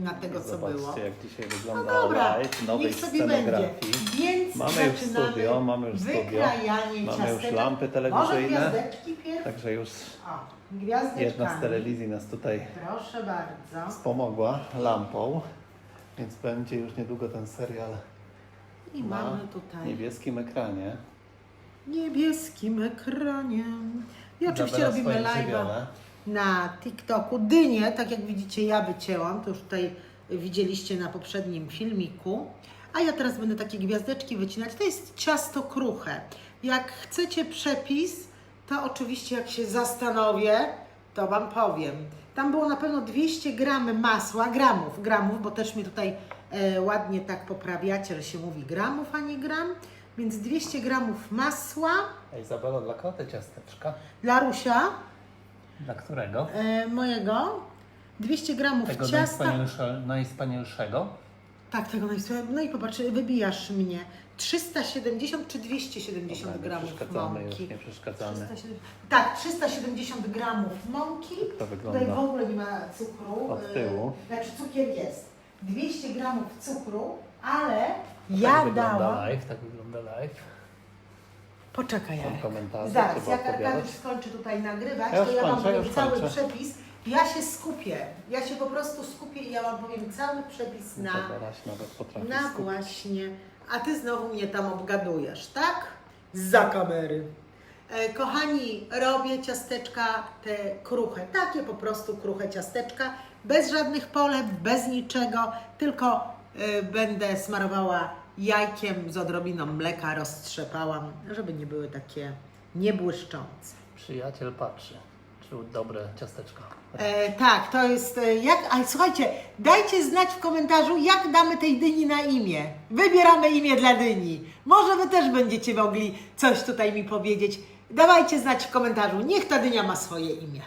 na tego, co było. Zobaczcie, jak dzisiaj No wygląda dobra, live nowej niech sobie będzie. scenografii. Więc Mamy już studio, mamy już studio. wykrajanie Mamy już lampy Może telewizyjne. gwiazdeczki pierw? Także już O, gwiazdeczkami. jedna z telewizji nas tutaj Proszę bardzo. wspomogła lampą. Więc będzie już niedługo ten serial I na mamy tutaj niebieskim ekranie. niebieskim ekranie. I oczywiście Izabela robimy swoim live'a żywiole. Na TikToku. Dynię, tak jak widzicie, ja wycięłam. To już tutaj widzieliście na poprzednim filmiku. A ja teraz będę takie gwiazdeczki wycinać. To jest ciasto kruche. Jak chcecie przepis, to oczywiście jak się zastanowię, to Wam powiem. Tam było na pewno 200 gram masła, gramów, gramów, bo też mi tutaj e, ładnie tak poprawiacie, że się mówi gramów, a nie gram. Więc 200 gramów masła A Izabela, dla kogo te ciasteczka? dla Rusia, Dla którego? e, mojego, 200 gramów Tego ciasta. najwspanialsze, najwspanialszego? Tak, tego najsłabszego. No i popatrz, wybijasz mnie. 370 czy 270 Dobra, nie gramów przeszkadzamy już, mąki? nie przeszkadzamy. 370 Tak, 370 gramów mąki. to wygląda? Tutaj w ogóle nie ma cukru. Od tyłu. e, Znaczy cukier jest. 200 gramów cukru, ale ja tak wygląda dałam. live, tak wygląda live. Poczekaj, Są Jarek. komentarze, Zaraz, trzeba jak odpowiadać. Arkadiusz skończy tutaj nagrywać, Ja już to ja Wam kończę, powiem już cały kończę. przepis. Ja się skupię. Ja się po prostu skupię i ja Wam powiem cały przepis na, nawet na skupić. właśnie. A Ty znowu mnie tam obgadujesz, tak? Za kamery. E, kochani, robię ciasteczka te kruche, takie po prostu kruche ciasteczka, bez żadnych polep, bez niczego, tylko e, będę smarowała jajkiem z odrobiną mleka, roztrzepałam, żeby nie były takie niebłyszczące. Przyjaciel patrzy, czy dobre ciasteczka. E, tak, to jest e, jak. A słuchajcie, dajcie znać w komentarzu, jak damy tej dyni na imię. Wybieramy imię dla dyni. Może wy też będziecie mogli coś tutaj mi powiedzieć. Dawajcie znać w komentarzu. Niech ta dynia ma swoje imię.